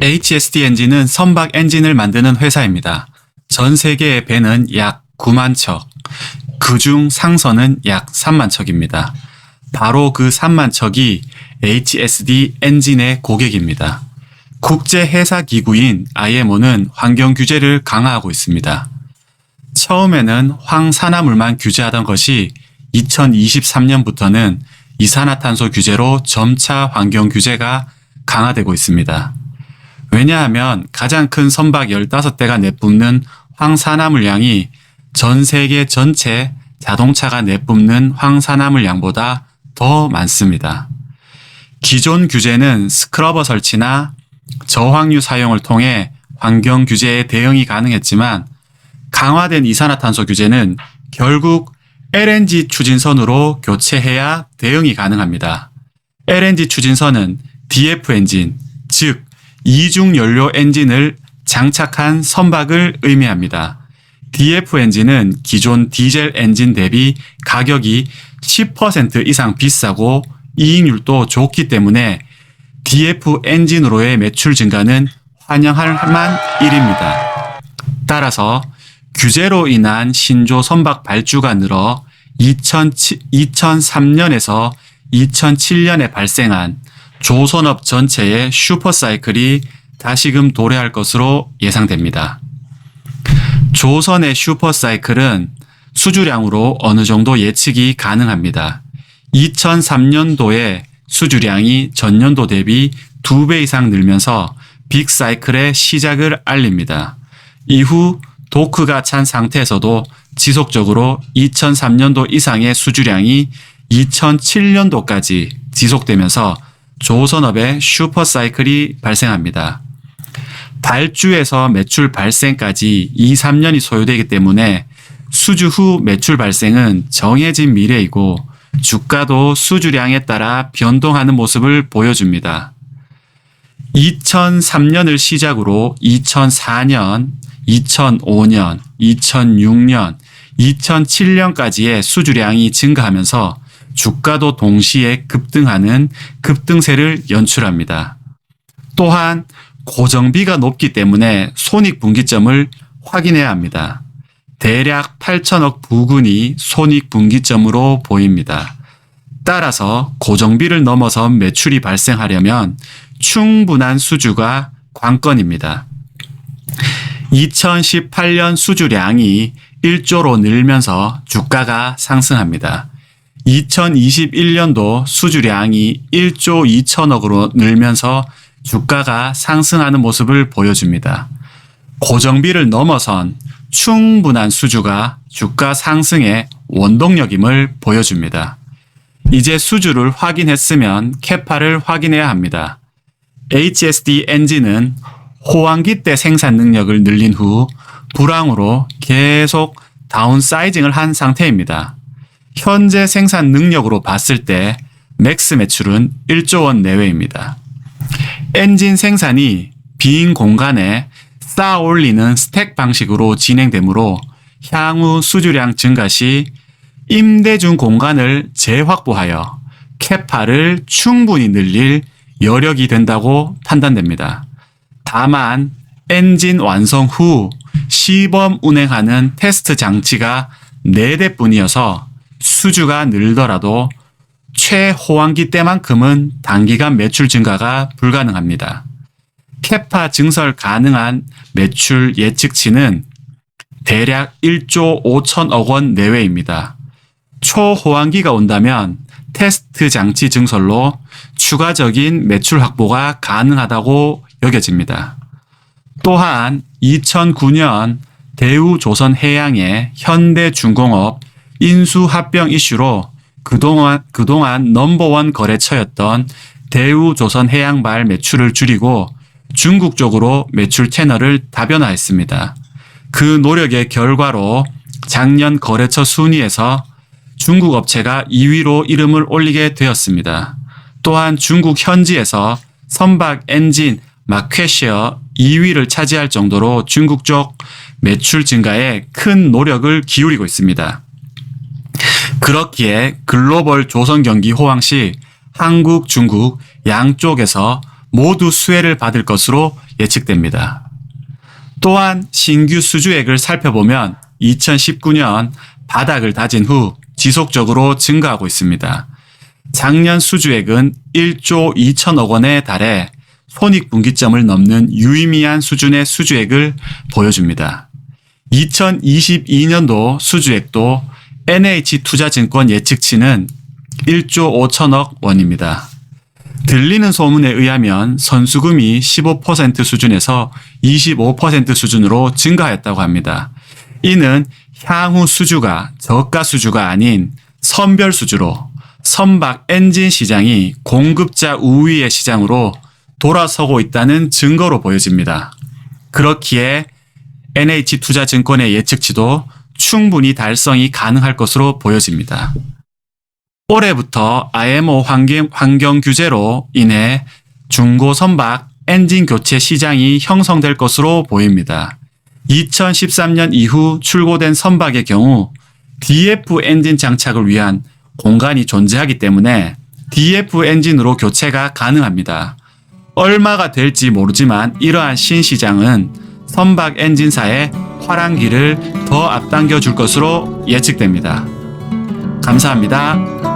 HSD 엔진은 선박 엔진을 만드는 회사입니다. 전 세계의 배는 약 9만 척, 그중 상선은 약 3만 척입니다. 바로 그 3만 척이 HSD 엔진의 고객입니다. 국제 해사 기구인 IMO는 환경 규제를 강화하고 있습니다. 처음에는 황산화물만 규제하던 것이 2023년부터는 이산화탄소 규제로 점차 환경 규제가 강화되고 있습니다. 왜냐하면 가장 큰 선박 15대가 내뿜는 황산화물 양이 전 세계 전체 자동차가 내뿜는 황산화물 양보다 더 많습니다. 기존 규제는 스크러버 설치나 저황유 사용을 통해 환경 규제에 대응이 가능했지만 강화된 이산화탄소 규제는 결국 LNG 추진선으로 교체해야 대응이 가능합니다. LNG 추진선은 DF 엔진, 즉 이중 연료 엔진을 장착한 선박을 의미합니다. DF 엔진은 기존 디젤 엔진 대비 가격이 10% 이상 비싸고 이익률도 좋기 때문에 DF 엔진으로의 매출 증가는 환영할 만 일입니다. 따라서 규제로 인한 신조 선박 발주가 늘어 2003년에서 2007년에 발생한 조선업 전체의 슈퍼사이클이 다시금 도래할 것으로 예상됩니다. 조선의 슈퍼사이클은 수주량으로 어느 정도 예측이 가능합니다. 2003년도에 수주량이 전년도 대비 2배 이상 늘면서 빅사이클의 시작을 알립니다. 이후 도크가 찬 상태에서도 지속적으로 2003년도 이상의 수주량이 2007년도까지 지속되면서 조선업의 슈퍼사이클이 발생합니다. 발주에서 매출 발생까지 2, 3년이 소요되기 때문에 수주 후 매출 발생은 정해진 미래이고 주가도 수주량에 따라 변동하는 모습을 보여줍니다. 2003년을 시작으로 2004년, 2005년, 2006년, 2007년까지의 수주량이 증가하면서 주가도 동시에 급등하는 급등세를 연출합니다. 또한 고정비가 높기 때문에 손익분기점을 확인해야 합니다. 대략 8천억 부근이 손익분기점으로 보입니다. 따라서 고정비를 넘어선 매출이 발생하려면 충분한 수주가 관건입니다. 2018년 수주량이 1조로 늘면서 주가가 상승합니다. 2021년도 수주량이 1조 2천억으로 늘면서 주가가 상승하는 모습을 보여줍니다. 고정비를 넘어선 충분한 수주가 주가 상승의 원동력임을 보여줍니다. 이제 수주를 확인했으면 캐파를 확인해야 합니다. HSD 엔진은 호황기 때 생산 능력을 늘린 후 불황으로 계속 다운사이징을 한 상태입니다. 현재 생산 능력으로 봤을 때 맥스 매출은 1조 원 내외입니다. 엔진 생산이 빈 공간에 쌓아 올리는 스택 방식으로 진행되므로 향후 수주량 증가 시 임대 중 공간을 재확보하여 캐파를 충분히 늘릴 여력이 된다고 판단됩니다. 다만 엔진 완성 후 시범 운행하는 테스트 장치가 4대뿐이어서 수주가 늘더라도 최호황기 때만큼은 단기간 매출 증가가 불가능합니다. 캐파 증설 가능한 매출 예측치는 대략 1조 5천억 원 내외입니다. 초호황기가 온다면 테스트 장치 증설로 추가적인 매출 확보가 가능하다고 여겨집니다. 또한 2009년 대우조선해양의 현대중공업 인수 합병 이슈로 그동안, 그동안 넘버원 거래처였던 대우조선해양발 매출을 줄이고 중국 쪽으로 매출 채널을 다변화했습니다. 그 노력의 결과로 작년 거래처 순위에서 중국 업체가 2위로 이름을 올리게 되었습니다. 또한 중국 현지에서 선박 엔진 마켓시어 2위를 차지할 정도로 중국 쪽 매출 증가에 큰 노력을 기울이고 있습니다. 그렇기에 글로벌 조선 경기 호황 시 한국, 중국 양쪽에서 모두 수혜를 받을 것으로 예측됩니다. 또한 신규 수주액을 살펴보면 2019년 바닥을 다진 후 지속적으로 증가하고 있습니다. 작년 수주액은 1조 2천억 원에 달해 손익분기점을 넘는 유의미한 수준의 수주액을 보여줍니다. 2022년도 수주액도 NH투자증권 예측치는 1조 5천억 원입니다. 들리는 소문에 의하면 선수금이 15% 수준에서 25% 수준으로 증가했다고 합니다. 이는 향후 수주가 저가 수주가 아닌 선별 수주로 선박 엔진 시장이 공급자 우위의 시장으로 돌아서고 있다는 증거로 보여집니다. 그렇기에 NH투자증권의 예측치도 충분히 달성이 가능할 것으로 보여집니다. 올해부터 IMO 환경, 환경 규제로 인해 중고 선박 엔진 교체 시장이 형성될 것으로 보입니다. 2013년 이후 출고된 선박의 경우 DF 엔진 장착을 위한 공간이 존재하기 때문에 DF 엔진으로 교체가 가능합니다. 얼마가 될지 모르지만 이러한 신시장은 선박 엔진사의 화랑기를 더 앞당겨 줄 것으로 예측됩니다. 감사합니다.